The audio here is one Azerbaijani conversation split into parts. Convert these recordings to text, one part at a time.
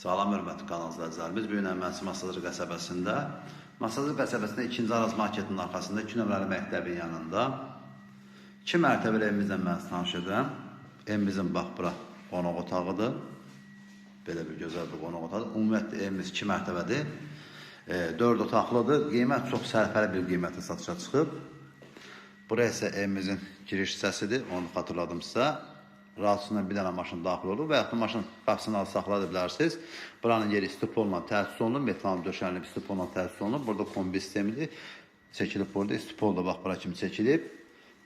Salam hörmətli kanal izləyicilərimiz. Bu gün Əmənsi Masazır qəsəbəsində, Masazır qəsəbəsində 2-ci Araz marketinin arxasında 2 nömrəli məktəbin yanında 2 mərtəbəli evimizlə mən tanış edirəm. Evimizin bax bura qonaq otağıdır. Belə bir gözəl bir qonaq otağıdır. Ümumiyyətlə evimiz 2 mərtəbədir. E, 4 otaqlıdır. Qiymət çox sərfəli bir qiymətə satışa çıxıb. Buraya isə evimizin giriş hissəsidir. Onu xatırladım sizə. Rahatsızlığına bir dənə maşın daxil olur və yaxud da maşın qapısını az saxlaya bilərsiniz. Buranın yeri stipolla təsis olunub, metal döşənilib stipolla təsis olunub. Burada kombi sistemidir. Çəkilib burada istipol da bax bura kimi çəkilib.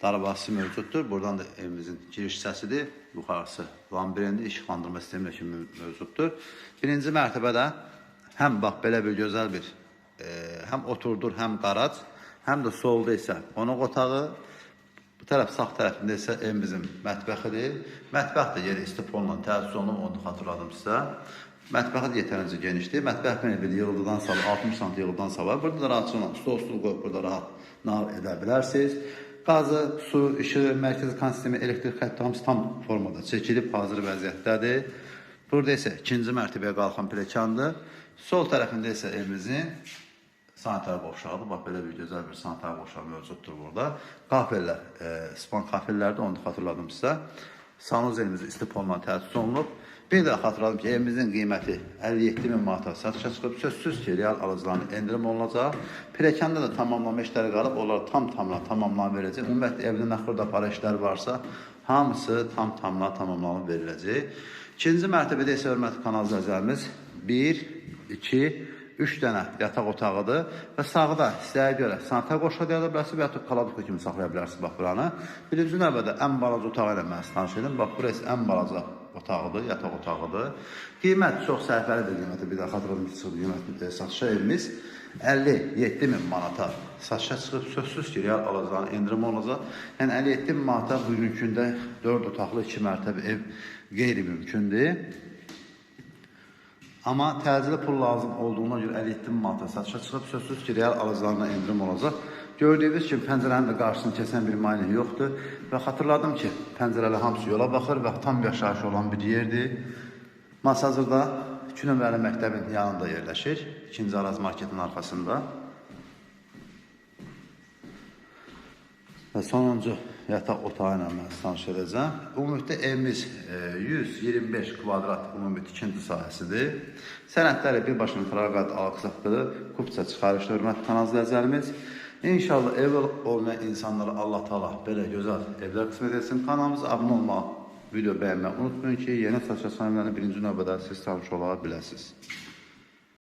Darabası mövcuddur. Buradan da evimizin giriş hissəsidir. Yuxarısı lambirendi, işıqlandırma sistemi kimi mövcuddur. Birinci mərtəbədə həm bax belə bir gözəl bir e, həm oturdur, həm qarac, həm də solda isə qonaq otağı, bu tərəf sağ tərəfində isə evimizin mətbəxidir. Mətbəx də yeri istipolla təsis olunub, onu xatırladım sizə. Mətbəxi də yetərincə genişdir. Mətbəx belə bir yığıldıdan sonra 60 sm yığıldıdan sonra burada da rahat olan stol stul qoyub burada rahat nar edə bilərsiniz. Qazı, su, işığı, mərkəzi kan sistemi, elektrik xətti hamısı tam formada çəkilib hazır vəziyyətdədir. Burada isə ikinci mərtəbəyə qalxan pilləkəndir. Sol tərəfində isə evimizin sanitar qovşağıdır. Bax belə bir gözəl bir sanitar qovşağı mövcuddur burada. Kafellər, e, span kafellərdə onu da xatırladım sizə. Sanuzelimiz istiponla təsis olunub. Bir də xatırladım ki, evimizin qiyməti 57 min manata satışa çıxıb. Sözsüz ki, real alıcıların endirim olunacaq. Pirəkəndə də tamamlama işləri qalıb, onlar tam tamla tamamlanıb veriləcək. Ümumiyyətlə evdə nə xırda para işləri varsa, hamısı tam tamla tamamlanıb veriləcək. İkinci mərtəbədə isə hörmətli kanal izləyicilərimiz 1, 2, 3 dənə yataq otağıdır və sağda sizə görə sanitar qoşa deyə bilərsiniz və ya kalabuka kimi saxlaya bilərsiniz bax buranı. Birinci növbədə ən balaca otağı ilə mən tanış edim. Bax burası ən balaca otağıdır, yataq otağıdır. Qiymət çox sərfəlidir qiyməti. Bir də xatırladım ki, çıxdı qiymət e, satışa evimiz 57 min manata satışa çıxıb sözsüz ki, real alacağın endirim olacaq. Yəni 57 min manata bugünkündə 4 otaqlı 2 mərtəbə ev qeyri-mümkündür. Amma təcili pul lazım olduğuna görə 57 min manata satışa çıxıb sözsüz ki, real alıcılarına endirim olacaq. Gördüyünüz kimi pəncərənin də qarşısını keçən bir maynə yoxdur və xatırladım ki, pəncərəli hamısı yola baxır və tam yaşayış olan bir yerdir. Masazırda 2 nömrəli məktəbin yanında yerləşir. 2-ci Araz marketin arxasında. Və sonuncu yataq otağı ilə mən tanış edəcəm. Ümumilikdə evimiz e, 125 kvadrat ümumi tikinti sahəsidir. Sənədləri birbaşa fəraqat alqısaqdır. Kupça çıxarışlı hörmətli kanal izləyicilərimiz. İnşallah ev olmayan insanlara Allah Taala belə gözəl evlər qismət etsin. Kanalımıza abunə olmağı, video bəyənməyi unutmayın ki, yeni satış sahiblərini birinci növbədə siz tanış ola biləsiniz.